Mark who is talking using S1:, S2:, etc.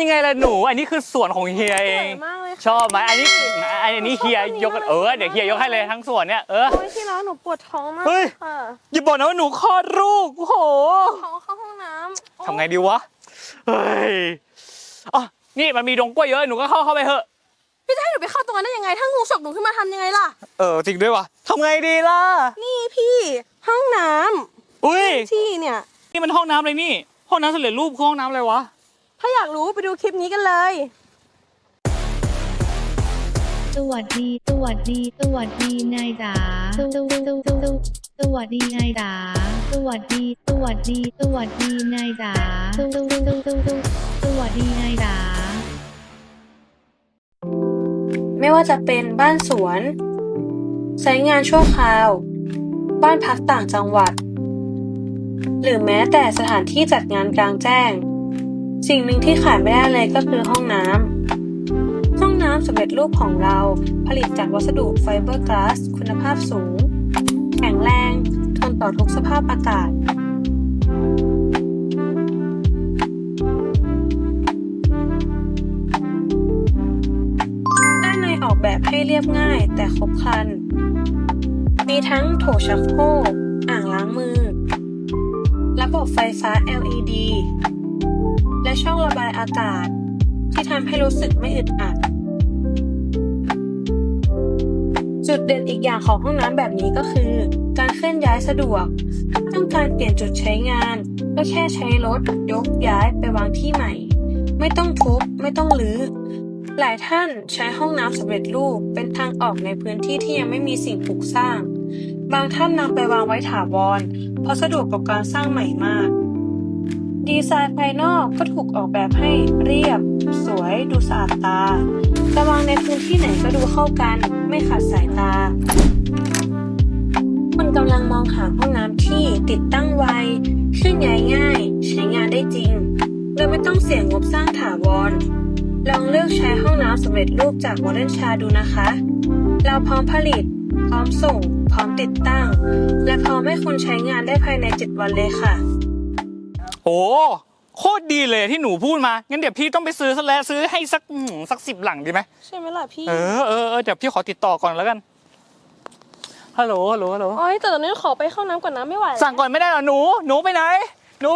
S1: ยังไงล่ะหนู อันนี้คือส่วนของเฮียเอง
S2: สวยมากเลยค่ะ
S1: ชอบไหมอันนี้อันนี้เฮียยก
S2: ชอบอันนี้มาก
S1: เออเดี๋ยวเฮียยกให้เลยทั้งส่วนเนี่ยเออ
S2: โอ้ยที่ร้านหนูปวดท้องมาก
S1: เฮ้ย
S2: ค่ะ
S1: อย่าบอกนะว่าหนูคลอดลูกโอ้โห
S2: ท้องเข้าห้องน้ำ
S1: ทำไงดีวะเฮ้ยอ๋อนี่มันมีดงกล้วยเยอะหนูก็เข้าเข้าไปเถอะ
S2: พี่จะให้หนูไปเข้าตรงนั้นได้ยังไง ถ้างูฉกหนูขึ้นมาทำยังไงล่ะ
S1: เออจริงด้วยวะทำไงดีล่ะ
S2: นี่พี่ห้องน้ำ
S1: อุ้ย
S2: ที่เนี่ย
S1: นี่มันห้องน้ำเลยนี่ ห้องน้ำสำเร็จรูปคือห้องน้ำอะไรวะ
S2: ถ้าอยากรู้ไปดูคลิปนี้กันเลย
S3: สวัสดี สวัสดี สวัสดีนายจ๋าสวสวสวสวสวัสดีนายจ๋า สวัสดี สวัสดี สวัสดีนายจ๋าสวสวสวสวสวัสดีนายจ๋า
S2: ไม่ว่าจะเป็นบ้านสวนใช้งานชั่วคราว บ้านพักต่างจังหวัด หรือแม้แต่สถานที่จัดงานกลางแจ้ง สิ่งหนึ่งที่ขาดไม่ได้เลยก็คือห้องน้ำ ห้องน้ำสำเร็จรูปของเราผลิตจากวัสดุไฟเบอร์กลาสคุณภาพสูง แข็งแรงทนต่อทุกสภาพอากาศด้านในออกแบบให้เรียบง่ายแต่ครบครัน มีทั้งโถชักโครกอ่างล้างมือ ระบบไฟฟ้า LED ายอากาศ ที่ทำให้รู้สึกไม่อึดอัด จุดเด่นอีกอย่างของห้องน้ำแบบนี้ก็คือ การเคลื่อนย้ายสะดวก ต้องการเปลี่ยนจุดใช้งาน ก็แค่ใช้รถยกย้ายไปวางที่ใหม่ ไม่ต้องทุบไม่ต้องรื้อหลายท่านใช้ห้องน้ำสำเร็จรูปเป็นทางออกในพื้นที่ที่ยังไม่มีสิ่งปลูกสร้าง บางท่านนำไปวางไว้ถาวรเพราะสะดวกกับการสร้างใหม่มาก ดีไซน์ภายนอกก็ถูกออกแบบให้เรียบ สวยดูสะอาดตาจะวางในพื้นที่ไหนก็ดูเข้ากัน ไม่ขัดสายตา คุณกำลังมองหาห้องน้ำที่ติดตั้งไวเคลื่อนย้ายง่าย ใช้งานได้จริง โดยไม่ต้องเสี่ยงงบสร้างถาวร ลองเลือกใช้ห้องน้ำสำเร็จรูปจากโมเดิร์นชาดูนะคะ เราพร้อมผลิต พร้อมส่ง พร้อมติดตั้ง และพร้อมให้คุณใช้งานได้ภายใน 7 วันเลยค่ะ
S1: โอ้โคตรดีเลยที่หนูพูดมางั้นเดี๋ยวพี่ต้องไปซื้อซะแล้วซื้อให้สักอืมสักสิบหลังดีไหม
S2: ใช่ไหมล่ะพี่
S1: เออเออเออเดี๋ยวพี่ขอติดต่อก่อนแล้วกัน ฮัลโหล ฮัลโหล ฮัลโหล
S2: โอ้ยแต่ตอนนี้ขอไปเข้าน้ำก่อนนะไม่ไหวแล้ว
S1: สั่งก่อนไม่ได้เหรอหนู หนูไปไหน หนู